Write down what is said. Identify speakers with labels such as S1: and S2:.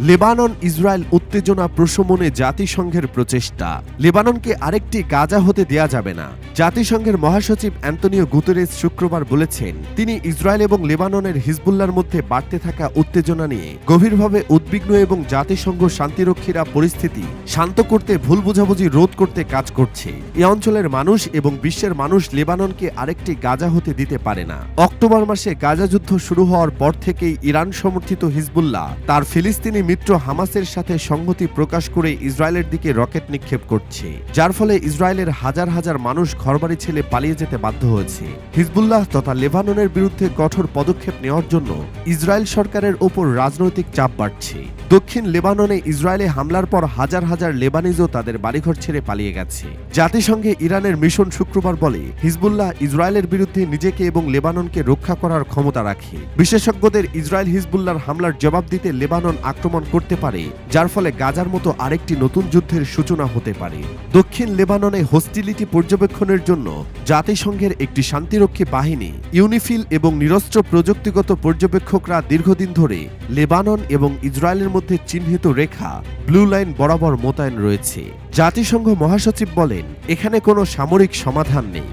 S1: Lebanon, Israel উত্তেজনা প্রশমনে জাতিসংঘের প্রচেষ্টা। লেবাননকে আরেকটি গাজা হতে দেয়া যাবে না। জাতিসংঘের মহাসচিব অ্যান্তনিও গুতেরেস শুক্রবার বলেছেন, তিনি ইসরায়েল এবং লেবাননের হিজবুল্লার মধ্যে বাড়তে থাকা উত্তেজনা নিয়ে গভীরভাবে উদ্বিগ্ন এবং জাতিসংঘ শান্তিরক্ষীরা পরিস্থিতি শান্ত করতে ভুল বোঝাবুঝি রোধ করতে কাজ করছে। এ অঞ্চলের মানুষ এবং বিশ্বের মানুষ লেবাননকে আরেকটি গাজা হতে দিতে পারে না। অক্টোবর মাসে গাজা যুদ্ধ শুরু হওয়ার পর থেকেই ইরান সমর্থিত হিজবুল্লাহ, তার ফিলিস্তিনি মিত্র হামাসের সাথে সংহতি প্রকাশ করে ইসরায়েলের দিকে রকেট নিক্ষেপ করছে, যার ফলে ইসরায়েলের হাজার হাজার মানুষ ঘরবাড়ি ছেড়ে পালিয়ে যেতে বাধ্য হয়েছে। হিজবুল্লাহ তথা লেবাননের বিরুদ্ধে কঠোর পদক্ষেপ নেওয়ার জন্য ইসরায়েল সরকারের ওপর রাজনৈতিক চাপ বাড়ছে। দক্ষিণ লেবাননে ইসরায়েলে হামলার পর হাজার হাজার লেবানিজও তাদের বাড়িঘর ছেড়ে পালিয়ে গেছে। জাতিসংঘে ইরানের মিশন শুক্রবার বলে, হিজবুল্লাহ ইসরায়েলের বিরুদ্ধে নিজেকে এবং লেবাননকে রক্ষা করার ক্ষমতা রাখে। বিশেষজ্ঞদের ইসরায়েল হিজবুল্লাহর হামলার জবাব দিতে লেবানন আক্রমণ করতে পারে, যার ফলে গাজার মতো আরেকটি নতুন যুদ্ধের সূচনা হতে পারে। দক্ষিণ লেবাননে হোস্টিলিটি পর্যবেক্ষণের জন্য জাতিসংঘের একটি শান্তিরক্ষী বাহিনী, ইউনিফিল এবং নিরস্ত্র প্রযুক্তিগত পর্যবেক্ষকরা দীর্ঘদিন ধরে লেবানন এবং ইসরায়েলের মধ্যে চিহ্নিত রেখা ব্লু লাইন বরাবর মোতায়েন রয়েছে। জাতিসংঘ মহাসচিব বলেন, এখানে কোনো সামরিক সমাধান নেই।